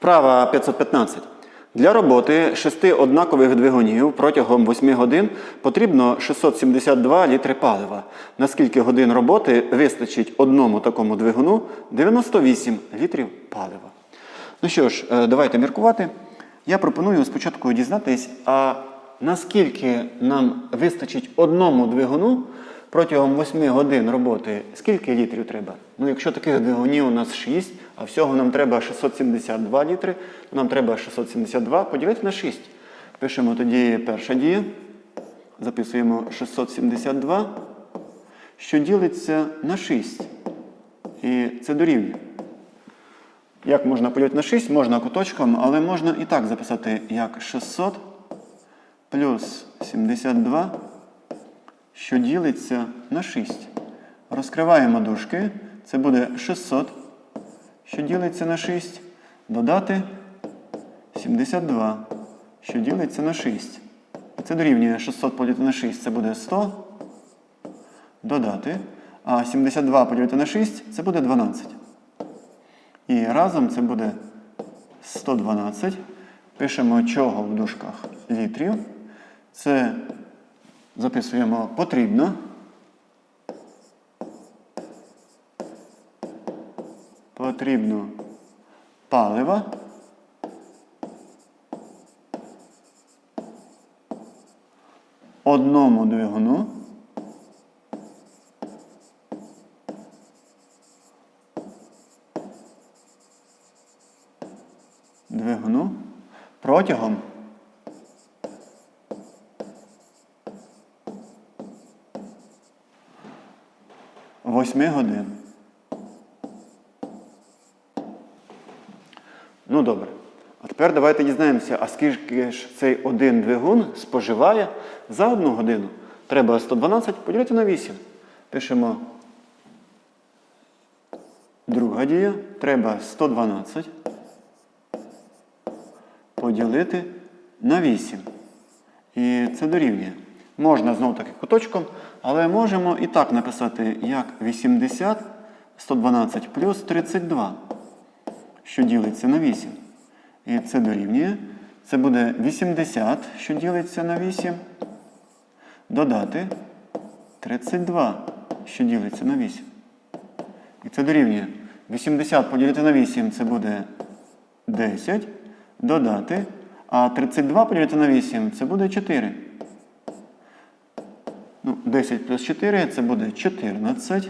Вправа 515. Для роботи шести однакових двигунів протягом 8 годин потрібно 672 літри палива. На скільки годин роботи вистачить одному такому двигуну 98 літрів палива. Ну що ж, е, давайте міркувати. Я пропоную спочатку дізнатись, а наскільки нам вистачить одному двигуну протягом 8 годин роботи, скільки літрів треба? Ну, якщо таких двигунів у нас 6, а всього нам треба 672 літри, то нам треба 672 поділити на 6. Пишемо тоді перша дія. Записуємо 672, що ділиться на 6. І це дорівнює. Як можна поділити на 6? Можна куточком, але можна і так записати, як 600 плюс 72, що ділиться на 6. Розкриваємо дужки. Це буде 600, що ділиться на 6. Додати 72, що ділиться на 6. Це дорівнює 600 поділити на 6, це буде 100. Додати. А 72 поділити на 6 це буде 12. І разом це буде 112. Пишемо чого в дужках літрів. Це записуємо потрібно. Потрібно палива. Одному двигуну. двигуну протягом восьми годин. Ну добре. А тепер давайте дізнаємося, а скільки ж цей один двигун споживає за одну годину. Треба 112 поділити на 8. Пишемо друга дія. Треба 112 поділити на 8. І це дорівнює. Можна знов таки куточком, але можемо і так написати, як 80, 112 плюс 32, що ділиться на 8. І це дорівнює. Це буде 80, що ділиться на 8. Додати 32, що ділиться на 8. І це дорівнює. 80 поділити на 8 це буде 10 додати, а 32 поділити на 8 це буде 4. Ну, 10 плюс 4 це буде 14.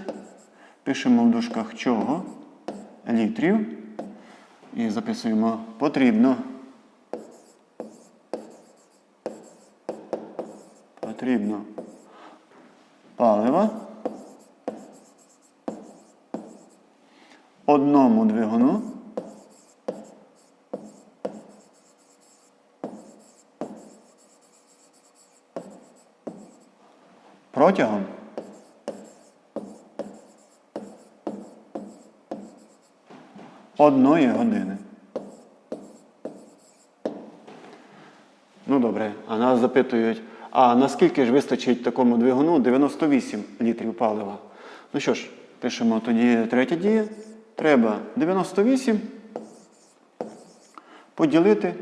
Пишемо в дужках чого? Літрів. І записуємо потрібно. Потрібно палива. Одному двигуну. протягом одної години. Ну добре, а нас запитують, а наскільки ж вистачить такому двигуну 98 літрів палива? Ну що ж, пишемо тоді третя дія. Треба 98 поділити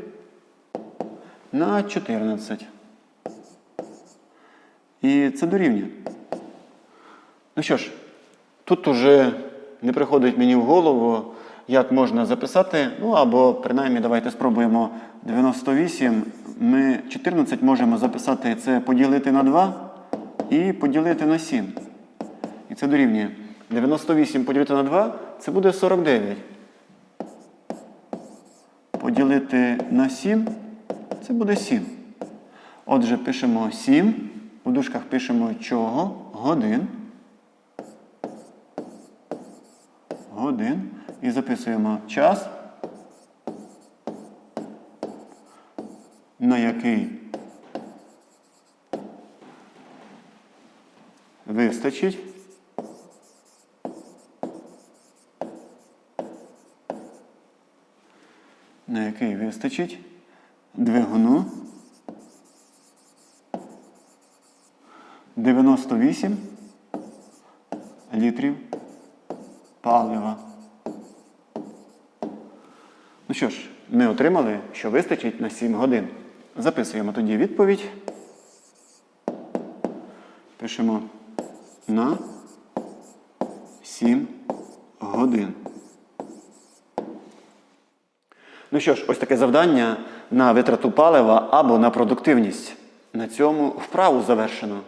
на 14. І це дорівнює. Ну що ж, тут уже не приходить мені в голову, як можна записати. Ну або, принаймні, давайте спробуємо 98. Ми 14 можемо записати це поділити на 2 і поділити на 7. І це дорівнює. 98 поділити на 2 це буде 49. Поділити на 7 це буде 7. Отже, пишемо 7. У дужках пишемо чого? Годин. Годин. І записуємо час, на який вистачить. На який вистачить двигуну 98 літрів палива. Ну що ж, ми отримали, що вистачить на 7 годин. Записуємо тоді відповідь. Пишемо на 7 годин. Ну що ж, ось таке завдання на витрату палива або на продуктивність. На цьому вправу завершено.